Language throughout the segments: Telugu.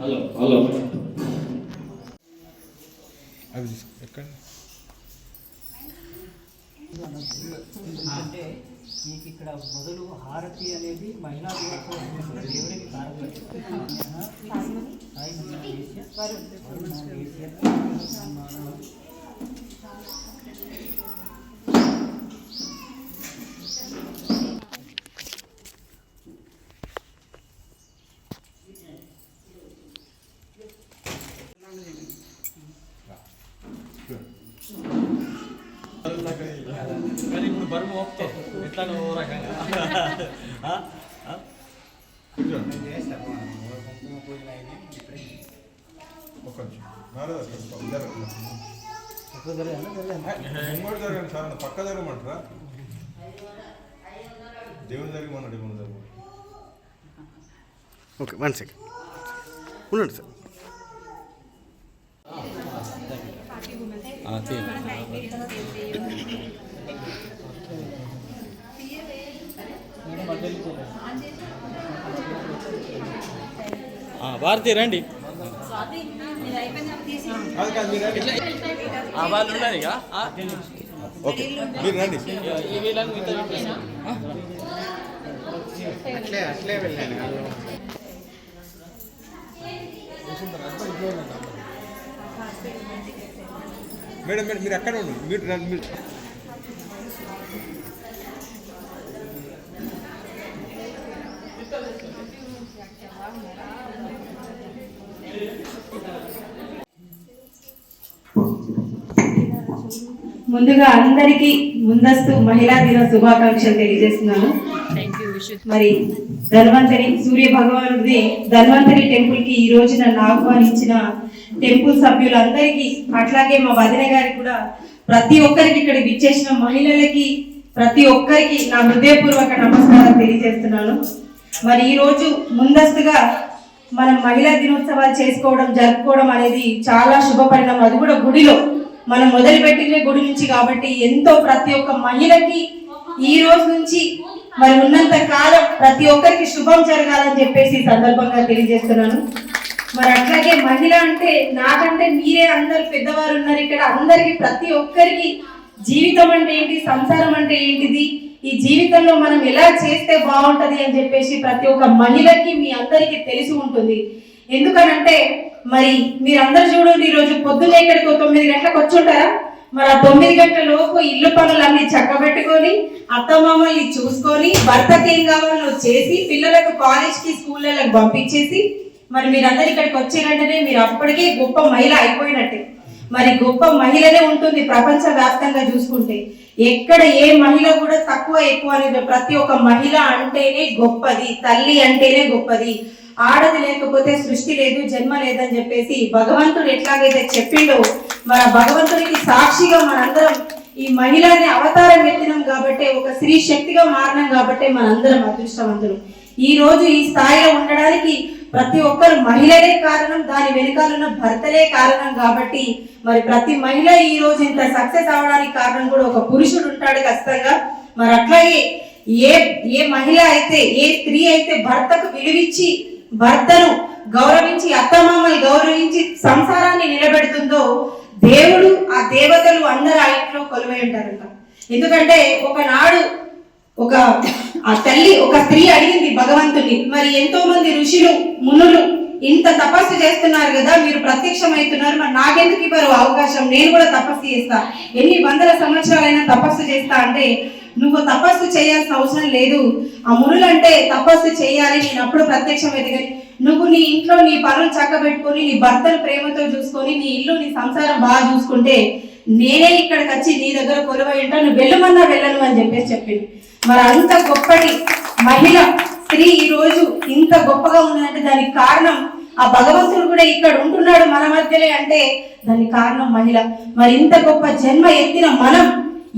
హలో హలో అది ఎక్కడ అంటే మీకు ఇక్కడ మొదలు హారతి అనేది మహిళా దినోత్సవం ఉంటుంది. దేవుడికి కారణం కానీ ఇప్పుడు బరువు మోపుతో ఎట్లా ఓ రకంగా? ఒక్క జరగండి సార్ పక్క జరగమంటారా దేవుని జరగమన్నాడు దేవుని జరగ ఓకే వన్ సెకండ్. ఉండండి సార్ ఆ, తీయండి. ఆ, భారతి రండి. వాళ్ళు ఉన్నారు ఇక. ఓకే మీరు రండి. ఈ వీళ్ళని మీతో చెప్పేసి. ఆ? మేడం మేడం మీరు ఎక్కడ ఉండండి. మీరు మీరు. ముందుగా అందరికీ ముందస్తు మహిళా దిన శుభాకాంక్షలు తెలియజేస్తున్నాను. మరి ధన్వంతరి సూర్య భగవానుడి ధన్వంతరి టెంపుల్కి ఈ రోజున నన్ను ఆహ్వానించిన టెంపుల్ సభ్యులందరికీ అట్లాగే మా వదిన గారికి కూడా ప్రతి ఒక్కరికి ఇక్కడ విచ్చేసిన మహిళలకి ప్రతి ఒక్కరికి నా హృదయపూర్వక నమస్కారం తెలియజేస్తున్నాను. మరి ఈరోజు ముందస్తుగా మనం మహిళా దినోత్సవాలు చేసుకోవడం జరుపుకోవడం అనేది చాలా శుభ పరిణామం అది కూడా గుడిలో. మనం మొదలుపెట్టిన గుడి నుంచి కాబట్టి ఎంతో ప్రతి ఒక్క మహిళకి ఈ రోజు నుంచి మరి ఉన్నంత కాలం ప్రతి ఒక్కరికి శుభం జరగాలని చెప్పేసి సందర్భంగా తెలియజేస్తున్నాను. మరి అట్లాగే మహిళ అంటే నాకంటే మీరే అందరు పెద్దవారు ఉన్నారు ఇక్కడ. అందరికి ప్రతి ఒక్కరికి జీవితం అంటే ఏంటి? సంసారం అంటే ఏంటిది? ఈ జీవితంలో మనం ఎలా చేస్తే బాగుంటది అని చెప్పేసి ప్రతి ఒక్క మహిళకి మీ అందరికీ తెలిసి ఉంటుంది. ఎందుకనంటే మరి మీరందరూ చూడండి ఈ రోజు పొద్దున్న ఇక్కడికి తొమ్మిది గంటలకు వచ్చి ఉంటారా? మరి ఆ తొమ్మిది గంటల లోపు ఇల్లు పనులన్నీ చక్కబెట్టుకొని అత్తమామల్ని చూసుకొని భర్తకి ఏం కావాలో చేసి పిల్లలకు కాలేజ్కి స్కూళ్ళకి పంపించేసి మరి మీరందరూ ఇక్కడికి వచ్చిరంటేనే మీరు అప్పటికే గొప్ప మహిళ అయిపోయినట్టే. మరి గొప్ప మహిళనే ఉంటుంది ప్రపంచ వ్యాప్తంగా చూసుకుంటే. ఎక్కడ ఏ మహిళ కూడా తక్కువ ఎక్కువ అనేది ప్రతి ఒక్క మహిళ అంటేనే గొప్పది తల్లి అంటేనే గొప్పది. ఆడది లేకపోతే సృష్టి లేదు జన్మ లేదని చెప్పేసి భగవంతుడు ఎట్లాగైతే చెప్పిండో మన భగవంతుడికి సాక్షిగా మనందరం ఈ మహిళని అవతారం ఎత్తినాం కాబట్టి ఒక స్త్రీ శక్తిగా మారినాం కాబట్టి మనందరం అదృష్టవంతులు. ఈ రోజు ఈ స్థాయిలో ఉండడానికి ప్రతి ఒక్కరు మహిళలే కారణం దాని వెనుకాల ఉన్న భర్తలే కారణం కాబట్టి మరి ప్రతి మహిళ ఈ రోజు ఇంత సక్సెస్ అవడానికి కారణం కూడా ఒక పురుషుడు ఉంటాడు ఖచ్చితంగా. మరి అట్లాగే ఏ ఏ మహిళ అయితే ఏ స్త్రీ అయితే భర్తకు విలువిచ్చి భర్తను గౌరవించి అత్తమామలు గౌరవించి సంసారాన్ని నిలబెడుతుందో దేవుడు ఆ దేవతలు అందరు ఆ ఇంట్లో కొలువై ఉంటారంట. ఎందుకంటే ఒకనాడు ఒక ఆ తల్లి ఒక స్త్రీ అడిగింది భగవంతుని మరి ఎంతో మంది ఋషులు మునులు ఇంత తపస్సు చేస్తున్నారు కదా మీరు ప్రత్యక్షమవుతున్నారు మరి నాకెందుకు ఇవ్వరు అవకాశం? నేను కూడా తపస్సు చేస్తా. ఎన్ని వందల సంవత్సరాలైనా తపస్సు చేస్తా అంటే నువ్వు తపస్సు చేయాల్సిన అవసరం లేదు. ఆ మునులంటే తపస్సు చేయాలి నేను అప్పుడు ప్రత్యక్షమైతే కానీ నువ్వు నీ ఇంట్లో నీ పనులు చక్కబెట్టుకొని నీ భర్తను ప్రేమతో చూసుకొని నీ ఇల్లు నీ సంసారం బాగా చూసుకుంటే నేనే ఇక్కడికి వచ్చి నీ దగ్గర కొలువై ఉంటా. నువ్వు వెళ్ళమన్నా వెళ్ళను అని చెప్పేసి చెప్పింది. మరి అంత గొప్పటి మహిళ స్త్రీ ఈ రోజు ఇంత గొప్పగా ఉన్నదంటే దానికి కారణం ఆ భగవంతుడు కూడా ఇక్కడ ఉంటున్నాడు మన మధ్యలే అంటే దానికి కారణం మహిళ. మరి ఇంత గొప్ప జన్మ ఎత్తిన మనం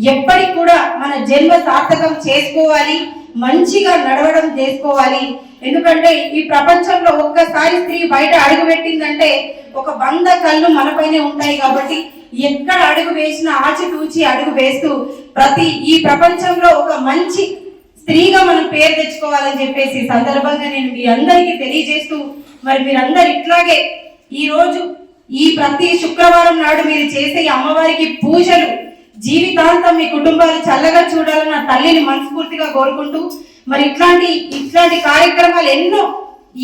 ఎప్పటికి కూడా మన జన్మ సార్థకం చేసుకోవాలి మంచిగా నడవడం చేసుకోవాలి. ఎందుకంటే ఈ ప్రపంచంలో ఒక్కసారి స్త్రీ బయట అడుగు పెట్టిందంటే ఒక వంద కళ్ళు మనపైనే ఉంటాయి కాబట్టి ఎక్కడ అడుగు వేసినా ఆచితూచి అడుగు వేస్తూ ప్రతి ఈ ప్రపంచంలో ఒక మంచి స్త్రీగా మనం పేరు తెచ్చుకోవాలని చెప్పేసి సందర్భంగా నేను మీ అందరికీ తెలియజేస్తూ మరి మీరందరు ఇట్లాగే ఈ రోజు ఈ ప్రతి శుక్రవారం నాడు మీరు చేసే ఈ అమ్మవారికి పూజలు జీవితాంతం మీ కుటుంబాలు చల్లగా చూడాలని నా తల్లిని మనస్ఫూర్తిగా కోరుకుంటూ మరి ఇట్లాంటి ఇట్లాంటి కార్యక్రమాలు ఎన్నో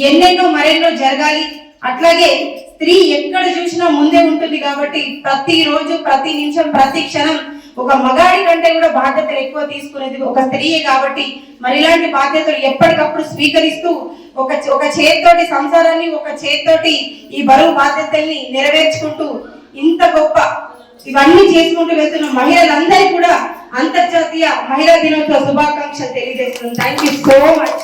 ఎన్నెన్నో మరెన్నో జరగాలి. అట్లాగే స్త్రీ ఎక్కడ చూసినా ముందే ఉంటుంది కాబట్టి ప్రతి రోజు ప్రతి నిమిషం ప్రతి క్షణం ఒక మగాడి కంటే కూడా బాధ్యతలు ఎక్కువ తీసుకునేది ఒక స్త్రీయే కాబట్టి మరి ఇలాంటి బాధ్యతలు ఎప్పటికప్పుడు స్వీకరిస్తూ ఒక ఒక చేతితోటి సంసారాన్ని ఒక చేతితోటి ఈ బరువు బాధ్యతల్ని నెరవేర్చుకుంటూ ఇంత గొప్ప ఇవన్నీ చేసుకుంటూ వెళ్తున్న మహిళలందరికీ కూడా అంతర్జాతీయ మహిళా దినోత్సవ శుభాకాంక్షలు తెలియజేస్తున్నాను. Thank you so much